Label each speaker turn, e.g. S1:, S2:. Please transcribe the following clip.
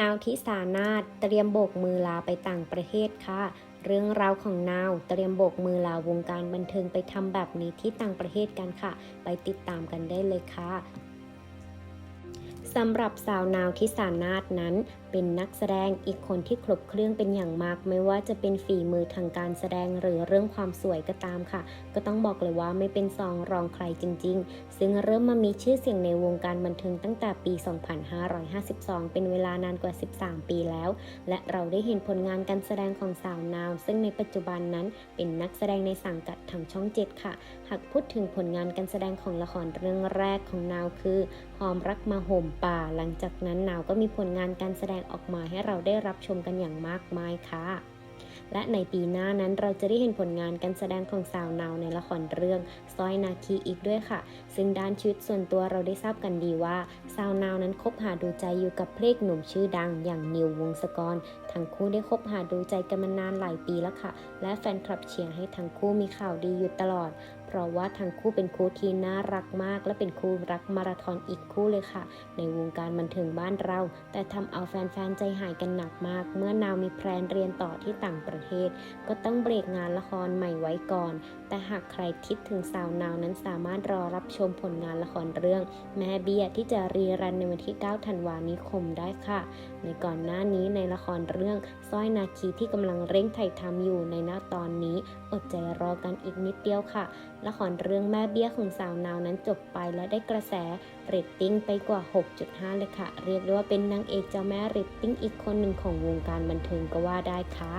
S1: นาวทิสานาตเตรียมโบกมือลาไปต่างประเทศค่ะ เรื่องราวของนาวเตรียมโบกมือลาวงการบันเทิงไปทำแบบนี้ที่ต่างประเทศกันค่ะ ไปติดตามกันได้เลยค่ะ สำหรับสาวนาวทิสานาถนั้น เป็นนักแสดงอีกคนที่ครบเครื่องเป็นอย่างมาก ไม่ว่าจะเป็นฝีมือทางการแสดงหรือเรื่องความสวยก็ตามค่ะ ก็ต้องบอกเลยว่าไม่เป็นซองรองใครจริง ๆ ซึ่งเริ่มมามีชื่อเสียงในวงการบันเทิงตั้งแต่ปี 2552 เป็นเวลานานกว่า 13 ปีแล้ว และเราได้เห็นผลงานการแสดงของสาวนาว ซึ่งในปัจจุบันนั้นเป็นนักแสดงในสังกัดทางช่อง 7 ค่ะ หากพูดถึงผลงานการแสดงของละครเรื่องแรกของนาวคือหอมรักมาห่มป่า หลังจากนั้นนาวก็มีผลงานการแสดงออกมาให้เราได้รับชมกันอย่างมากมายค่ะ และในปีหน้านั้นเราจะได้เห็นผลงานการแสดงของสาวนาวในละครเรื่องสร้อยนาคีอีกด้วยค่ะ ซึ่งด้านชีวิตส่วนตัวเราได้ทราบกันดีว่าสาวนาวนั้นคบหาดูใจอยู่กับเพลงหนุ่มชื่อดังอย่างนิววงศกร ทั้งคู่ได้คบหาดูใจกันมานานหลายปีแล้วค่ะ และแฟนคลับเชียร์ให้ทั้งคู่มีข่าวดีอยู่ตลอด เพราะว่าทั้งคู่เป็นคู่ที่น่ารักมาก และเป็นคู่รักมาราธอนอีกคู่เลยค่ะ ในวงการบันเทิงบ้านเรา แต่ทำเอาแฟนๆใจหายกันหนักมาก เมื่อนาวมีแพลนเรียนต่อที่ต่างประเทศ ก็ต้องเบรกงานละครใหม่ไว้ก่อน แต่หากใครคิดถึงสาวนาวนั้นสามารถรอรับชมผลงานละครเรื่อง แม่เบี้ยที่จะรีรันในวันที่ 9 ธันวานี้คมได้ค่ะ ในก่อนหน้านี้ในละครเรื่องสร้อยนาคีที่กำลังเร่งถ่ายทำอยู่ในหน้าตอนนี้ อดใจรอกันอีกนิดเดียวค่ะ ละครเรื่องแม่เบี้ยของสาวนาวนั้นจบไปและได้กระแสเรตติ้งไปกว่า 6.5 เลยค่ะ เรียกได้ว่าเป็นนางเอกเจ้าแม่เรตติ้งอีกคนหนึ่งของวงการบันเทิงก็ว่าได้ค่ะ